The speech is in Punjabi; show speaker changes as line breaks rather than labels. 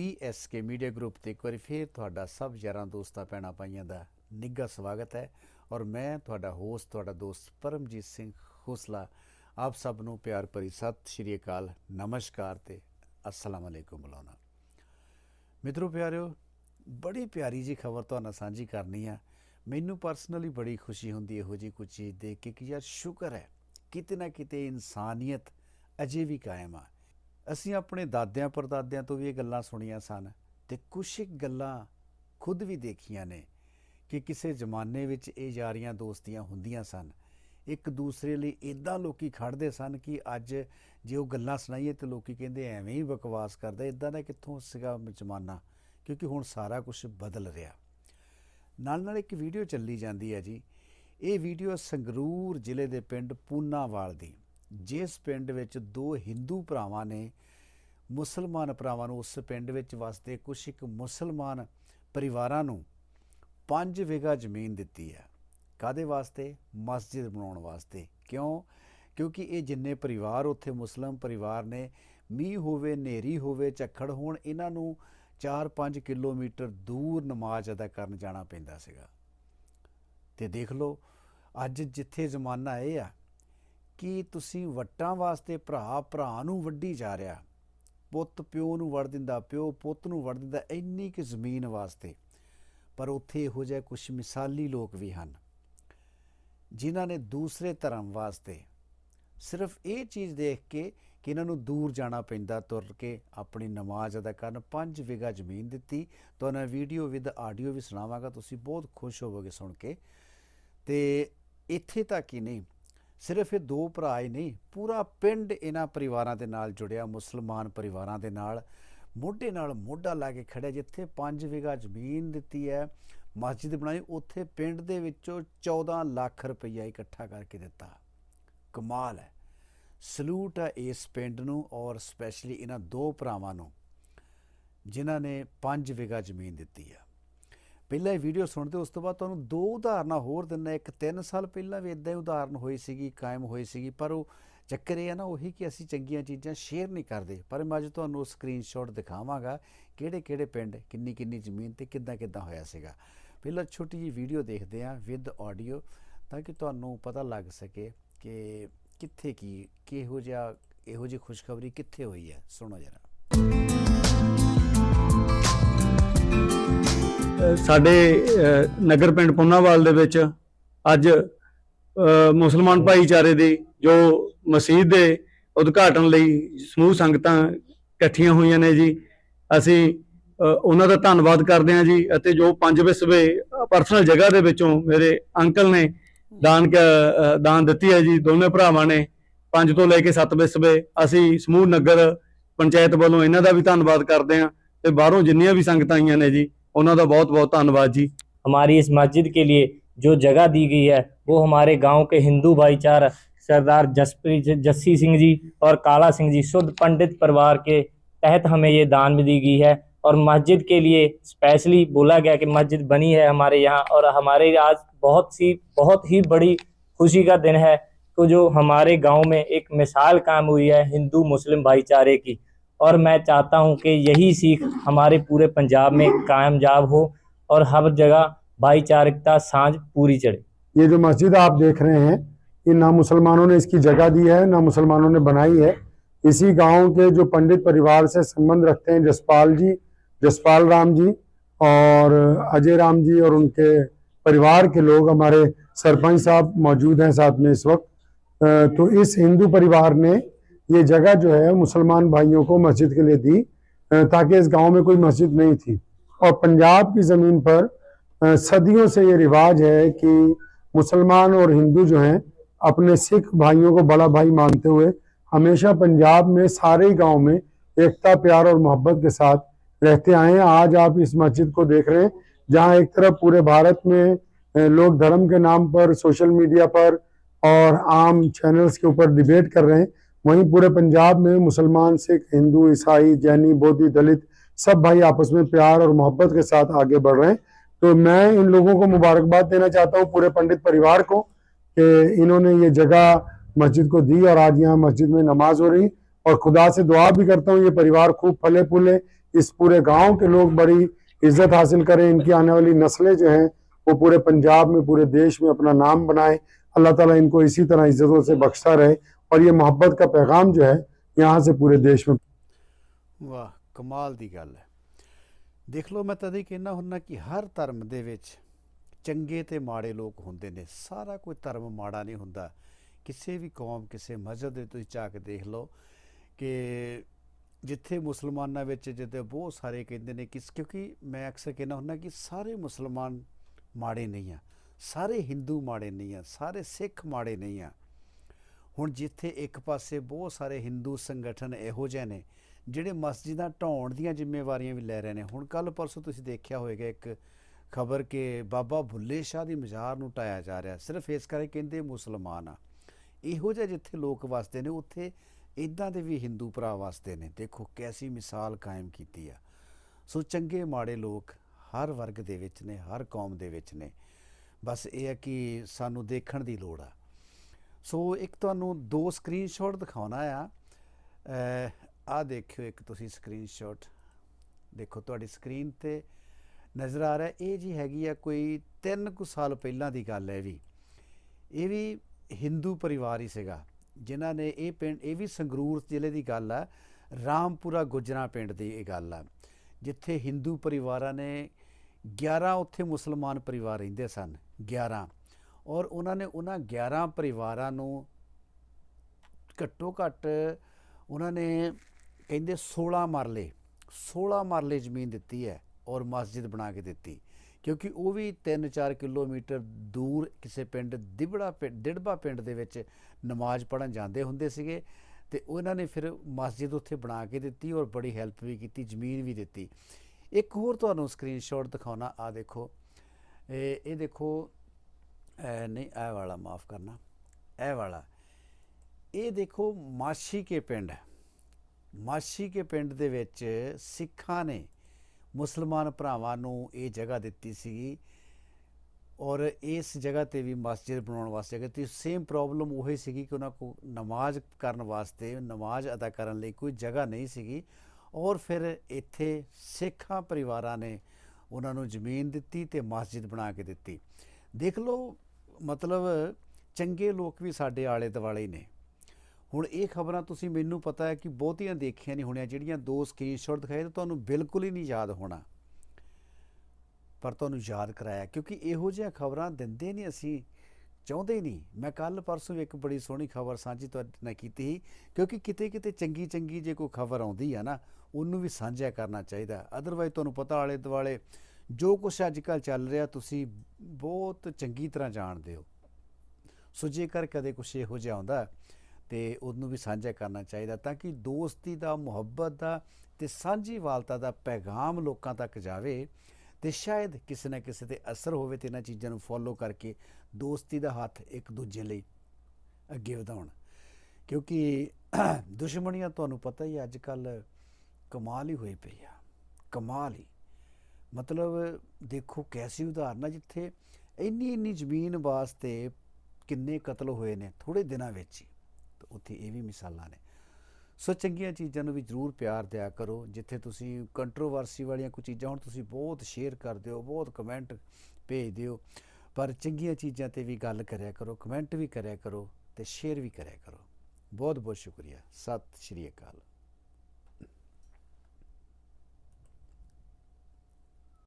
ਪੀਐਸਕੇ ਮੀਡੀਆ ਗਰੁੱਪ ਤੇ ਇੱਕ ਵਾਰੀ ਫੇਰ ਤੁਹਾਡਾ ਸਭ ਯਾਰਾਂ ਦੋਸਤਾਂ ਭੈਣਾਂ ਪਾਈਆਂ ਦਾ ਨਿੱਘਾ ਸਵਾਗਤ ਹੈ ਔਰ ਮੈਂ ਤੁਹਾਡਾ ਹੋਸਟ ਤੁਹਾਡਾ ਦੋਸਤ ਪਰਮਜੀਤ ਸਿੰਘ ਖੋਸਲਾ, ਆਪ ਸਭ ਨੂੰ ਪਿਆਰ ਭਰੀ ਸਤਿ ਸ਼੍ਰੀ ਅਕਾਲ, ਨਮਸਕਾਰ ਤੇ ਅਸਲਾਮ ਅਲੈਕੁਮ ਬੁਲਾਉਣਾ। ਮਿੱਤਰੋ ਪਿਆਰਿਓ, ਬੜੀ ਪਿਆਰੀ ਜੀ ਖਬਰ ਤੁਹਾਡੇ ਸਾਂਝੀ ਕਰਨੀ ਆ। ਮੈਨੂੰ ਪਰਸਨਲੀ ਬੜੀ ਖੁਸ਼ੀ ਹੁੰਦੀ ਇਹੋ ਜੀ ਕੁਝ ਚੀਜ਼ ਦੇਖ ਕੇ ਕਿ ਯਾਰ ਸ਼ੁਕਰ ਹੈ, ਕਿਤੇ ਨਾ ਕਿਤੇ ਇਨਸਾਨੀਅਤ ਅਜੇ ਵੀ ਕਾਇਮ ਆ। ਅਸੀਂ ਆਪਣੇ ਦਾਦਿਆਂ ਪਰਦਾਦਿਆਂ ਤੋਂ ਵੀ ਇਹ ਗੱਲਾਂ ਸੁਣੀਆਂ ਸਨ ਤੇ ਕੁਛ ਇੱਕ ਗੱਲਾਂ ਖੁਦ ਵੀ ਦੇਖੀਆਂ ਨੇ ਕਿ ਕਿਸੇ ਜ਼ਮਾਨੇ ਵਿੱਚ ਇਹ ਯਾਰੀਆਂ ਦੋਸਤੀਆਂ ਹੁੰਦੀਆਂ ਸਨ। ਇੱਕ ਦੂਸਰੇ ਲਈ ਇਦਾਂ ਲੋਕੀ ਖੜਦੇ ਸਨ ਕਿ ਅੱਜ ਜੇ ਉਹ ਗੱਲਾਂ ਸੁਣਾਈਏ ਤੇ ਲੋਕੀ ਕਹਿੰਦੇ ਐਵੇਂ ਹੀ ਬਕਵਾਸ ਕਰਦਾ ਇਦਾਂ ਦਾ ਕਿੱਥੋਂ ਸੀਗਾ ਜ਼ਮਾਨਾ? ਕਿਉਂਕਿ ਹੁਣ ਸਾਰਾ ਕੁਝ ਬਦਲ ਰਿਹਾ। ਨਾਲ ਨਾਲ ਇੱਕ ਵੀਡੀਓ ਚੱਲੀ ਜਾਂਦੀ ਹੈ ਜੀ। ਇਹ ਵੀਡੀਓ ਸੰਗਰੂਰ ਜ਼ਿਲ੍ਹੇ ਦੇ ਪਿੰਡ ਪੂਨਾਵਾਲ ਦੀ। ਜਿਸ ਪਿੰਡ ਵਿੱਚ ਦੋ ਹਿੰਦੂ ਭਰਾਵਾਂ ਨੇ, ਮੁਸਲਮਾਨ ਭਰਾਵਾਂ ਨੂੰ ਉਸ ਪਿੰਡ ਵਿੱਚ ਵਸਦੇ ਕੁਝ ਇੱਕ ਮੁਸਲਮਾਨ ਪਰਿਵਾਰਾਂ ਨੂੰ 5 ਵਿਗਾ ਜ਼ਮੀਨ ਦਿੱਤੀ ਹੈ। ਕਾਦੇ ਵਾਸਤੇ? ਮਸਜਿਦ ਬਣਾਉਣ ਵਾਸਤੇ। ਕਿਉਂ? ਕਿਉਂਕਿ ਇਹ ਜਿੰਨੇ ਪਰਿਵਾਰ ਉੱਥੇ ਮੁਸਲਮ ਪਰਿਵਾਰ ਨੇ, ਮੀਂਹ ਹੋਵੇ, ਹਨੇਰੀ ਹੋਵੇ, ਝੱਖੜ ਹੋਣ, ਇਹਨਾਂ ਨੂੰ 4-5 ਕਿਲੋਮੀਟਰ ਦੂਰ ਨਮਾਜ਼ ਅਦਾ ਕਰਨ ਜਾਣਾ ਪੈਂਦਾ ਸੀਗਾ। ਤੇ ਦੇਖ ਲਓ, ਅੱਜ ਜਿੱਥੇ ਜ਼ਮਾਨਾ ਇਹ ਆ ਕਿ ਤੁਸੀਂ ਵੱਟਾਂ ਵਾਸਤੇ ਭਰਾ ਭਰਾ ਨੂੰ ਵੱਢੀ ਜਾ ਰਿਹਾ। ਪੁੱਤ ਪਿਓ ਨੂੰ ਵੜ ਦਿੰਦਾ, ਪਿਓ ਪੁੱਤ ਨੂੰ ਵੜ ਦਿੰਦਾ, ਇੰਨੀ ਕਿ ਜ਼ਮੀਨ ਵਾਸਤੇ। ਪਰ ਉੱਥੇ ਇਹੋ ਜਿਹੇ ਕੁਝ ਮਿਸਾਲੀ ਲੋਕ ਵੀ ਹਨ, ਜਿਨ੍ਹਾਂ ਨੇ ਦੂਸਰੇ ਧਰਮ ਵਾਸਤੇ ਸਿਰਫ ਇਹ ਚੀਜ਼ ਦੇਖ ਕੇ ਕਿ ਇਹਨਾਂ ਨੂੰ ਦੂਰ ਜਾਣਾ ਪੈਂਦਾ, ਤੁਰ ਕੇ ਆਪਣੀ ਨਮਾਜ਼ ਅਦਾ ਕਰਨ। 5 ਵਿਗਾ ਜ਼ਮੀਨ ਦਿੱਤੀ। ਤੁਹਾਨੂੰ ਵੀਡੀਓ ਵਿਦ ਆਡੀਓ ਵੀ ਸੁਣਾਵਾਂਗਾ, ਤੁਸੀਂ ਬਹੁਤ ਖੁਸ਼ ਹੋਵੋਗੇ ਸੁਣ ਕੇ। ਤੇ ਇੱਥੇ ਤੱਕ ਹੀ ਨਹੀਂ ਸਿਰਫ ਇਹ ਦੋ ਭਰਾ ਹੀ ਨਹੀਂ, ਪੂਰਾ ਪਿੰਡ ਇਹਨਾਂ ਪਰਿਵਾਰਾਂ ਦੇ ਨਾਲ ਜੁੜਿਆ, ਮੁਸਲਮਾਨ ਪਰਿਵਾਰਾਂ ਦੇ ਨਾਲ। ਮੋਢੇ ਨਾਲ ਮੋਢਾ ਲਾ ਕੇ ਖੜਿਆ, ਜਿੱਥੇ 5 ਵਿਗਾ ਜ਼ਮੀਨ ਦਿੱਤੀ ਹੈ, ਮਸਜਿਦ ਬਣਾਈ, ਉੱਥੇ ਪਿੰਡ ਦੇ ਵਿੱਚੋਂ 14 ਲੱਖ ਰੁਪਈਆ ਇਕੱਠਾ ਕਰਕੇ ਦਿੱਤਾ। ਕਮਾਲ ਹੈ। ਸਲੂਟ ਹੈ ਇਸ ਪਿੰਡ ਨੂੰ ਔਰ ਸਪੈਸ਼ਲੀ ਇਹਨਾਂ ਦੋ ਭਰਾਵਾਂ ਨੂੰ, ਜਿਨ੍ਹਾਂ ਨੇ 5 ਵਿਗਾ ਜ਼ਮੀਨ ਦਿੱਤੀ ਹੈ ਪਹਿਲਾਂ ਇਹ ਵੀਡੀਓ ਸੁਣਦੇ ਉਸ ਤੋਂ ਬਾਅਦ ਤੁਹਾਨੂੰ ਦੋ ਉਦਾਹਰਨਾਂ ਹੋਰ ਦਿੰਦਾ, ਇੱਕ 3 ਸਾਲ ਪਹਿਲਾਂ ਵੀ ਇਦਾਂ ਹੀ ਉਦਾਹਰਨ ਹੋਈ ਸੀਗੀ, ਕਾਇਮ ਹੋਈ ਸੀਗੀ, ਪਰ ਉਹ ਚੱਕਰ ਇਹ ਹੈ ਨਾ, ਉਹੀ ਕਿ ਅਸੀਂ ਚੰਗੀਆਂ ਚੀਜ਼ਾਂ ਸ਼ੇਅਰ ਨਹੀਂ ਕਰਦੇ। ਪਰ ਮੈਂ ਅੱਜ ਤੁਹਾਨੂੰ ਉਹ ਸਕਰੀਨਸ਼ਾਟ ਦਿਖਾਵਾਂਗਾ ਕਿਹੜੇ ਕਿਹੜੇ ਪਿੰਡ ਕਿੰਨੀ ਕਿੰਨੀ ਜ਼ਮੀਨ ਤੇ ਕਿੱਦਾਂ ਕਿੱਦਾਂ ਹੋਇਆ ਸੀਗਾ। ਪਹਿਲਾਂ ਛੋਟੀ ਜੀ ਵੀਡੀਓ ਦੇਖਦੇ ਹਾਂ ਵਿਦ ਆਡੀਓ ਤਾਂ ਕਿ ਤੁਹਾਨੂੰ ਪਤਾ ਲੱਗ ਸਕੇ ਕਿ ਕਿੱਥੇ ਕੀ, ਕਿਹੋ ਜਿਹਾ, ਇਹੋ ਜਿਹੀ ਖੁਸ਼ਖਬਰੀ ਕਿੱਥੇ ਹੋਈ ਹੈ। ਸੁਣੋ ਜਰਾ।
ਸਾਡੇ ਨਗਰ ਪਿੰਡ ਪੁੰਨਾਵਾਲ ਦੇ ਵਿੱਚ ਅੱਜ ਮੁਸਲਮਾਨ ਭਾਈਚਾਰੇ ਦੀ ਜੋ ਮਸਜਿਦ ਦੇ ਉਦਘਾਟਨ ਲਈ ਸਮੂਹ ਸੰਗਤਾਂ ਇਕੱਠੀਆਂ ਹੋਈਆਂ ਨੇ ਜੀ, ਅਸੀਂ ਉਹਨਾਂ ਦਾ ਧੰਨਵਾਦ ਕਰਦੇ ਹਾਂ ਜੀ ਅਤੇ ਜੋ ਪੰਜ ਵਿਸਵੇ ਪਰਸਨਲ ਜਗ੍ਹਾ ਦੇ ਵਿੱਚੋਂ ਮੇਰੇ ਅੰਕਲ ਨੇ ਦਾਨ ਕ- ਦਾਨ ਦਿੱਤੀ ਹੈ ਜੀ, ਦੋਨੇ ਭਰਾਵਾਂ ਨੇ ਪੰਜ ਤੋਂ ਲੈ ਕੇ ਸੱਤ ਵਿਸਵੇ ਅਸੀਂ ਸਮੂਹ ਨਗਰ ਪੰਚਾਇਤ ਵੱਲੋਂ ਇਹਨਾਂ ਦਾ ਵੀ ਧੰਨਵਾਦ ਕਰਦੇ ਹਾਂ ਤੇ ਬਾਹਰੋਂ ਜਿੰਨੀਆਂ ਵੀ ਸੰਗਤਾਂ ਆਈਆਂ ਨੇ ਜੀ انہوں کا بہت بہت ਧੰਨਵਾਦ جی۔
ہماری اس مسجد کے لیے جو جگہ دی گئی ہے، وہ ہمارے گاؤں کے ہندو بھائی چارہ سردار جی، جسی سنگھ جی اور کالا سنگھ جی شدھ پنڈت پروار کے تحت ہمیں یہ دان بھی دی گئی ہے۔ اور مسجد کے لیے اسپیشلی بولا گیا کہ مسجد بنی ہے ہمارے یہاں اور ہمارے آج بہت سی، بہت ہی بڑی خوشی کا دن ہے۔ کہ جو ہمارے گاؤں میں ایک مثال کام ہوئی ہے ہندو مسلم بھائی چارے کی۔ اور میں چاہتا ہوں کہ یہی سیکھ ہمارے پورے پنجاب میں قائم جاب ہو اور ہر جگہ بھائی
چارکتا سانج پوری چڑھے۔ یہ جو مسجد آپ دیکھ رہے ہیں، یہ نہ مسلمانوں نے اس کی جگہ دی ہے، نہ مسلمانوں نے بنائی ہے۔ اسی گاؤں کے جو پنڈت پریوار سے سمبند رکھتے ہیں، جسپال جی جسپال رام جی اور اجے رام جی اور ان کے پریوار کے لوگ ہمارے سرپنچ صاحب موجود ہیں ساتھ میں اس وقت۔ تو اس ہندو پریوار نے یہ جگہ جو ہے مسلمان بھائیوں کو مسجد کے لیے دی تاکہ اس گاؤں میں کوئی مسجد نہیں تھی۔ اور پنجاب کی زمین پر صدیوں سے یہ رواج ہے کہ مسلمان اور ہندو جو ہیں اپنے سکھ بھائیوں کو بڑا بھائی مانتے ہوئے ہمیشہ پنجاب میں سارے گاؤں میں ایکتا، پیار اور محبت کے ساتھ رہتے آئے ہیں۔ آج آپ اس مسجد کو دیکھ رہے ہیں، جہاں ایک طرف پورے بھارت میں لوگ دھرم کے نام پر، سوشل میڈیا پر اور عام چینلز کے اوپر ڈیبیٹ کر رہے ہیں۔ وہیں پورے پنجاب میں مسلمان، سکھ، ہندو، عیسائی، جینی، بودھی، دلت سب بھائی آپس میں پیار اور محبت کے ساتھ آگے بڑھ رہے ہیں۔ تو میں ان لوگوں کو مبارکباد دینا چاہتا ہوں، پورے پنڈت پریوار کو، کہ انہوں نے یہ جگہ مسجد کو دی اور آج یہاں مسجد میں نماز ہو رہی۔ اور خدا سے دعا بھی کرتا ہوں، یہ پریوار خوب پھلے پھولے، اس پورے گاؤں کے لوگ بڑی عزت حاصل کریں۔ ان کی آنے والی نسلیں جو ہیں، وہ پورے پنجاب میں، پورے دیش میں اپنا نام بنائیں۔ اللہ تعالیٰ ان کو اسی طرح عزتوں سے بخشتا رہے۔ और ये मोहब्बत का पैगाम जो है यहाँ से पूरे देश में
ਵਾਹ ਕਮਾਲ ਦੀ ਗੱਲ ਹੈ ਦੇਖ ਲਓ ਮੈਂ ਤਦੇ ਕਹਿੰਦਾ ਹੁੰਨਾ ਕਿ ਹਰ ਧਰਮ ਦੇ ਵਿੱਚ ਚੰਗੇ ਤੇ ਮਾੜੇ ਲੋਕ ਹੁੰਦੇ ਨੇ ਸਾਰਾ ਕੋਈ ਧਰਮ ਮਾੜਾ ਨਹੀਂ ਹੁੰਦਾ ਕਿਸੇ ਵੀ ਕੌਮ ਕਿਸੇ ਮਜ਼ਹਬ ਦੇ ਤੁਸੀਂ ਜਾ ਕੇ ਦੇਖ ਲਓ ਕਿ ਜਿੱਥੇ ਮੁਸਲਮਾਨਾਂ ਵਿੱਚ ਜਿੱਦੇ ਬਹੁਤ ਸਾਰੇ ਕਹਿੰਦੇ ਨੇ ਕਿ ਕਿਉਂਕਿ ਮੈਂ ਅਕਸਰ ਕਹਿੰਦਾ ਹੁੰਦਾ ਕਿ ਸਾਰੇ ਮੁਸਲਮਾਨ ਮਾੜੇ ਨਹੀਂ ਆ ਸਾਰੇ ਹਿੰਦੂ ਮਾੜੇ ਨਹੀਂ ਆ ਸਾਰੇ ਸਿੱਖ ਮਾੜੇ ਨਹੀਂ ਆ ਹੁਣ ਜਿੱਥੇ ਇੱਕ ਪਾਸੇ ਬਹੁਤ ਸਾਰੇ ਹਿੰਦੂ ਸੰਗਠਨ ਇਹੋ ਜਿਹੇ ਨੇ, ਜਿਹੜੇ ਮਸਜਿਦਾਂ ਢਾਉਣ ਦੀਆਂ ਜ਼ਿੰਮੇਵਾਰੀਆਂ ਵੀ ਲੈ ਰਹੇ ਨੇ। ਹੁਣ ਕੱਲ ਪਰਸੋਂ ਤੁਸੀਂ ਦੇਖਿਆ ਹੋਵੇਗਾ ਇੱਕ ਖਬਰ ਕਿ ਬਾਬਾ ਭੁੱਲੇ ਸ਼ਾਹ ਦੀ ਮਜ਼ਾਰ ਨੂੰ ਢਾਇਆ ਜਾ ਰਿਹਾ। ਸਿਰਫ ਇਸ ਕਰਕੇ ਕਹਿੰਦੇ ਮੁਸਲਮਾਨ ਆ। ਇਹੋ ਜਿਹੇ ਜਿੱਥੇ ਲੋਕ ਵਸਦੇ ਨੇ, ਉੱਥੇ ਇਦਾਂ ਦੇ ਵੀ ਹਿੰਦੂ ਭਰਾ ਵਸਦੇ ਨੇ। ਦੇਖੋ ਕੈਸੀ ਮਿਸਾਲ ਕਾਇਮ ਕੀਤੀ ਆ। ਸੋ ਚੰਗੇ ਮਾੜੇ ਲੋਕ ਹਰ ਵਰਗ ਦੇ ਵਿੱਚ ਨੇ, ਹਰ ਕੌਮ ਦੇ ਵਿੱਚ ਨੇ। ਬਸ ਇਹ ਹੈ ਕਿ ਸਾਨੂੰ ਦੇਖਣ ਦੀ ਲੋੜ ਆ। ਸੋ ਇੱਕ ਤੁਹਾਨੂੰ ਦੋ ਸਕਰੀਨਸ਼ਾਟ ਦਿਖਾਉਣਾ ਆ। ਆ ਦੇਖਿਓ ਇੱਕ ਤੁਸੀਂ ਸਕਰੀਨਸ਼ਾਟ ਦੇਖੋ ਤੁਹਾਡੀ ਸਕਰੀਨ ਤੇ ਨਜ਼ਰ ਆ ਰਿਹਾ, ਇਹ ਜੀ ਹੈਗੀ ਆ ਕੋਈ 3 ਕੁ ਸਾਲ ਪਹਿਲਾਂ ਦੀ ਗੱਲ ਹੈ ਵੀ। ਇਹ ਵੀ ਹਿੰਦੂ ਪਰਿਵਾਰ ਹੀ ਸੀਗਾ, ਜਿਨ੍ਹਾਂ ਨੇ ਇਹ ਪਿੰਡ, ਇਹ ਵੀ ਸੰਗਰੂਰ ਜ਼ਿਲ੍ਹੇ ਦੀ ਗੱਲ ਆ, ਰਾਮਪੁਰਾ ਗੁਜਰਾ ਪਿੰਡ ਦੀ ਇਹ ਗੱਲ ਆ, ਜਿੱਥੇ ਹਿੰਦੂ ਪਰਿਵਾਰਾਂ ਨੇ 11 ਉੱਥੇ ਮੁਸਲਮਾਨ ਪਰਿਵਾਰ ਰਹਿੰਦੇ ਸਨ 11 ਔਰ ਉਹਨਾਂ ਨੇ ਉਹਨਾਂ 11 ਪਰਿਵਾਰਾਂ ਨੂੰ ਘੱਟੋ ਘੱਟ ਉਹਨਾਂ ਨੇ ਕਹਿੰਦੇ 16 ਮਰਲੇ 16 ਮਰਲੇ ਜ਼ਮੀਨ ਦਿੱਤੀ ਹੈ ਔਰ ਮਸਜਿਦ ਬਣਾ ਕੇ ਦਿੱਤੀ। ਕਿਉਂਕਿ ਉਹ ਵੀ 3-4 ਕਿਲੋਮੀਟਰ ਦੂਰ ਕਿਸੇ ਪਿੰਡ ਦਿਬੜਾ ਪਿੰ- ਦਿੜਬਾ ਪਿੰਡ ਦੇ ਵਿੱਚ ਨਮਾਜ਼ ਪੜਨ ਜਾਂਦੇ ਹੁੰਦੇ ਸੀਗੇ ਤੇ ਉਹਨਾਂ ਨੇ ਫਿਰ ਮਸਜਿਦ ਉੱਥੇ ਬਣਾ ਕੇ ਦਿੱਤੀ ਔਰ ਬੜੀ ਹੈਲਪ ਵੀ ਕੀਤੀ, ਜ਼ਮੀਨ ਵੀ ਦਿੱਤੀ। ਇੱਕ ਹੋਰ ਤੁਹਾਨੂੰ ਸਕਰੀਨਸ਼ਾਟ ਦਿਖਾਉਣਾ ਆ ਦੇਖੋ। ਇਹ ਇਹ ਦੇਖੋ ਇਹ ਨਹੀਂ ਇਹ ਵਾਲਾ ਮਾਫ ਕਰਨਾ। ਇਹ ਵਾਲਾ। ਇਹ ਦੇਖੋ, ਮਾਸ਼ੀ ਕੇ ਪਿੰਡ। ਮਾਸ਼ੀ ਕੇ ਪਿੰਡ ਦੇ ਵਿੱਚ ਸਿੱਖਾਂ ਨੇ ਮੁਸਲਮਾਨ ਭਰਾਵਾਂ ਨੂੰ ਇਹ ਜਗ੍ਹਾ ਦਿੱਤੀ ਸੀਗੀ ਔਰ ਇਸ ਜਗ੍ਹਾ ਤੇ ਵੀ ਮਸਜਿਦ ਬਣਾਉਣ ਵਾਸਤੇ ਅਗਰ ਤੇ ਸੇਮ ਪ੍ਰੋਬਲਮ ਉਹੀ ਸੀਗੀ ਕਿ ਉਹਨਾਂ ਕੋ ਨਮਾਜ਼ ਕਰਨ ਵਾਸਤੇ, ਨਮਾਜ਼ ਅਦਾ ਕਰਨ ਲਈ ਕੋਈ ਜਗ੍ਹਾ ਨਹੀਂ ਸੀਗੀ ਔਰ ਫਿਰ ਇੱਥੇ ਸਿੱਖਾਂ ਪਰਿਵਾਰਾਂ ਨੇ ਉਹਨਾਂ ਨੂੰ ਜ਼ਮੀਨ ਦਿੱਤੀ ਤੇ ਮਸਜਿਦ ਬਣਾ ਕੇ ਦਿੱਤੀ। ਦੇਖ ਲਓ ਮਤਲਬ ਚੰਗੇ ਲੋਕ ਵੀ ਸਾਡੇ ਆਲੇ ਦੁਆਲੇ ਨੇ। ਹੁਣ ਇਹ ਖਬਰਾਂ ਤੁਸੀਂ ਮੈਨੂੰ ਪਤਾ ਹੈ ਕਿ ਬਹੁਤੀਆਂ ਦੇਖੀਆਂ ਨਹੀਂ ਹੋਣੀਆਂ, ਜਿਹੜੀਆਂ ਦੋ ਸਕਰੀਨਸ਼ਾਟ ਦਿਖਾਏ ਤਾਂ ਤੁਹਾਨੂੰ ਬਿਲਕੁਲ ਹੀ ਨਹੀਂ ਯਾਦ ਹੋਣਾ। ਪਰ ਤੁਹਾਨੂੰ ਯਾਦ ਕਰਾਇਆ, ਕਿਉਂਕਿ ਇਹੋ ਜਿਹੀਆਂ ਖਬਰਾਂ ਦਿੰਦੇ ਨਹੀਂ ਅਸੀਂ, ਚਾਹੁੰਦੇ ਹੀ ਨਹੀਂ। ਮੈਂ ਕੱਲ ਪਰਸੋਂ ਇੱਕ ਬੜੀ ਸੋਹਣੀ ਖਬਰ ਸਾਂਝੀ ਤੁਹਾਡੇ ਨਾਲ ਕੀਤੀ ਸੀ, ਕਿਉਂਕਿ ਕਿਤੇ ਕਿਤੇ ਚੰਗੀ ਚੰਗੀ ਜੇ ਕੋਈ ਖਬਰ ਆਉਂਦੀ ਆ ਨਾ, ਉਹਨੂੰ ਵੀ ਸਾਂਝਾ ਕਰਨਾ ਚਾਹੀਦਾ। ਅਦਰਵਾਈਜ਼ ਤੁਹਾਨੂੰ ਪਤਾ ਆਲੇ ਦੁਆਲੇ ਜੋ ਕੁਝ ਅੱਜ ਕੱਲ ਚੱਲ ਰਿਹਾ, ਤੁਸੀਂ ਬਹੁਤ ਚੰਗੀ ਤਰ੍ਹਾਂ ਜਾਣਦੇ ਹੋ। ਸੋ ਜੇਕਰ ਕਦੇ ਕੁਛ ਇਹੋ ਜਿਹਾ ਆਉਂਦਾ ਤੇ ਉਹਨੂੰ ਵੀ ਸਾਂਝਾ ਕਰਨਾ ਚਾਹੀਦਾ ਤਾਂ ਕਿ ਦੋਸਤੀ ਦਾ, ਮੁਹੱਬਤ ਦਾ ਤੇ ਸਾਂਝੀ ਵਾਲਤਾ ਦਾ ਪੈਗਾਮ ਲੋਕਾਂ ਤੱਕ ਜਾਵੇ ਤੇ ਸ਼ਾਇਦ ਕਿਸੇ ਨਾ ਕਿਸੇ ਤੇ ਅਸਰ ਹੋਵੇ ਤੇ ਇਹਨਾਂ ਚੀਜ਼ਾਂ ਨੂੰ ਫੋਲੋ ਕਰਕੇ ਦੋਸਤੀ ਦਾ ਹੱਥ ਇੱਕ ਦੂਜੇ ਲਈ ਅੱਗੇ ਵਧਾਉਣ। ਕਿਉਂਕਿ ਦੁਸ਼ਮਣੀਆਂ, ਤੁਹਾਨੂੰ ਪਤਾ ਹੀ ਅੱਜ ਕੱਲ ਕਮਾਲ ਹੀ ਹੋਈ ਪਈ ਆ। ਕਮਾਲ ਹੀ। ਮਤਲਬ ਦੇਖੋ ਕੈਸੀ ਉਦਾਹਰਨ ਆ ਜਿੱਥੇ ਇੰਨੀ ਇੰਨੀ ਜ਼ਮੀਨ ਵਾਸਤੇ ਕਿੰਨੇ ਕਤਲ ਹੋਏ ਨੇ ਥੋੜੇ ਦਿਨਾਂ ਵਿੱਚ ਹੀ, ਤੇ ਉੱਥੇ ਇਹ ਵੀ ਮਿਸਾਲਾਂ ਨੇ। ਸੋ ਚੰਗੀਆਂ ਚੀਜ਼ਾਂ ਨੂੰ ਵੀ ਜ਼ਰੂਰ ਪਿਆਰ ਦਿਆ ਕਰੋ, ਜਿੱਥੇ ਤੁਸੀਂ ਕੰਟਰੋਵਰਸੀ ਵਾਲੀਆਂ ਕੋਈ ਚੀਜ਼ਾਂ, ਹੁਣ ਤੁਸੀਂ ਬਹੁਤ ਸ਼ੇਅਰ ਕਰਦੇ ਹੋ, ਬਹੁਤ ਕਮੈਂਟ ਭੇਜਦੇ ਹੋ, ਪਰ ਚੰਗੀਆਂ ਚੀਜ਼ਾਂ ਤੇ ਵੀ ਗੱਲ ਕਰਿਆ ਕਰੋ ਕਮੈਂਟ ਵੀ ਕਰਿਆ ਕਰੋ ਤੇ ਸ਼ੇਅਰ ਵੀ ਕਰਿਆ ਕਰੋ। ਬਹੁਤ ਬਹੁਤ ਸ਼ੁਕਰੀਆ। ਸਤਿ ਸ਼੍ਰੀ ਅਕਾਲ।